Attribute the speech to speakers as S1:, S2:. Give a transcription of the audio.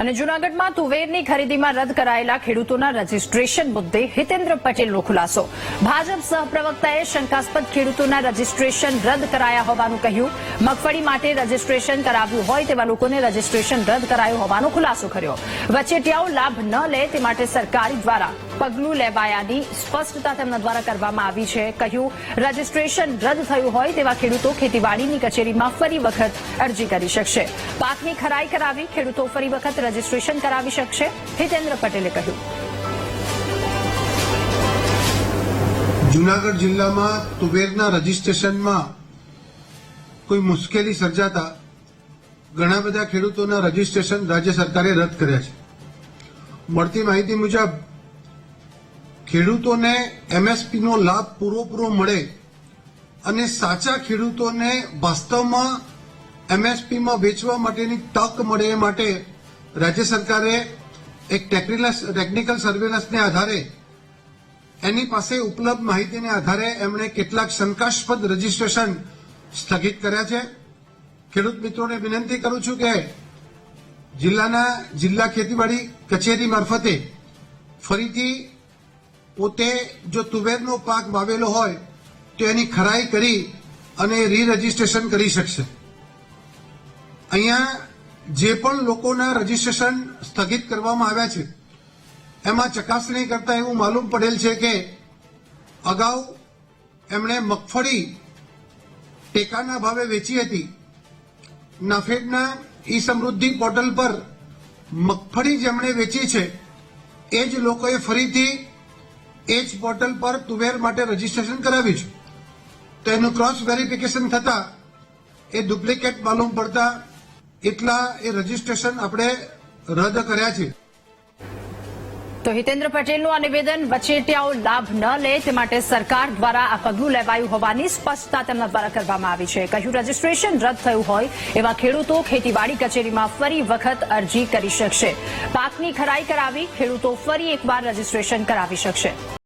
S1: અને જૂનાગઢમાં તુવેરની ખરીદીમાં રદ કરાયેલા ખેડૂતોના રજીસ્ટ્રેશન મુદ્દે હિતેન્દ્ર પટેલનો ખુલાસો. ભાજપ સહપ્રવક્તાએ શંકાસ્પદ ખેડૂતોના રજીસ્ટ્રેશન રદ કરાયા હોવાનું કહ્યું. મગફળી માટે રજીસ્ટ્રેશન કરાવ્યું હોય તેવા લોકોને રજીસ્ટ્રેશન રદ કરાયું હોવાનો ખુલાસો કર્યો. વચેટિયાઓ લાભ ન લે તે માટે સરકાર દ્વારા પગલું લેવાયાની સ્પષ્ટતા તેમના દ્વારા કરવામાં આવી છે. કહ્યું, રજીસ્ટ્રેશન રદ થયું હોય તેવા ખેડૂતો ખેતીવાડીની કચેરીમાં ફરી વખત અરજી કરી શકશે. પાકની ખરાઈ કરાવી ખેડૂતો ફરી વખત રજીસ્ટ્રેશન કરાવી શકશે, હિતેન્દ્ર પટેલે કહ્યું.
S2: જુનાગઢ જિલ્લામાં તુવેરના રજીસ્ટ્રેશનમાં કોઈ મુશ્કેલી સર્જાતા ઘણા બધા ખેડૂતોના રજીસ્ટ્રેશન રાજ્ય સરકારે રદ કર્યા છે. મળતી માહિતી મુજબ ખેડૂતોને એમએસપીનો લાભ પૂરેપૂરો મળે અને સાચા ખેડૂતોને વાસ્તવમાં એમએસપીમાં વેચવા માટેની તક મળે એ માટે રાજ્ય સરકારે એક ટેકનિકલ સર્વેલન્સને આધારે એની પાસે ઉપલબ્ધ માહિતીને આધારે એમણે કેટલાક શંકાસ્પદ રજીસ્ટ્રેશન સ્થગિત કર્યા છે. ખેડૂત મિત્રોને વિનંતી કરું છું કે જિલ્લાના જિલ્લા ખેતીવાડી કચેરી મારફતે ફરીથી પોતે જો તુવેરનો પાક વાવેલો હોય, તો એની ખરાઈ કરી અને રી રજીસ્ટ્રેશન કરી શકશે. અહીંયા જે પણ લોકોના રજીસ્ટ્રેશન સ્થગિત કરવામાં આવ્યા છે, એમાં ચકાસણી કરતા એવું માલુમ પડેલ છે કે અગાઉ એમણે મગફળી ટેકાના ભાવે વેચી હતી. નાફેડના ઈ સમૃદ્ધિ પોર્ટલ પર મગફળી જેમણે વેચી છે, એ જ લોકોએ ફરીથી એ જ પોર્ટલ પર તુવેર માટે રજીસ્ટ્રેશન કરાવ્યું છે. તો એનું ક્રોસ વેરિફિકેશન થતા એ ડુપ્લિકેટ માલુમ પડતા એટલા એ રજીસ્ટ્રેશન આપણે રદ કર્યા છે.
S1: તો હિતેન્દ્ર પટેલનું આ નિવેદન વચેટિયાઓ લાભ ન લે તે માટે સરકાર દ્વારા આ પગલું લેવાયું હોવાની સ્પષ્ટતા તેમના દ્વારા કરવામાં આવી છે. કહ્યું, રજીસ્ટ્રેશન રદ થયું હોય એવા ખેડૂતો ખેતીવાડી કચેરીમાં ફરી વખત અરજી કરી શકશે. પાકની ખરાઈ કરાવી ખેડૂતો ફરી એકવાર રજીસ્ટ્રેશન કરાવી શકશે.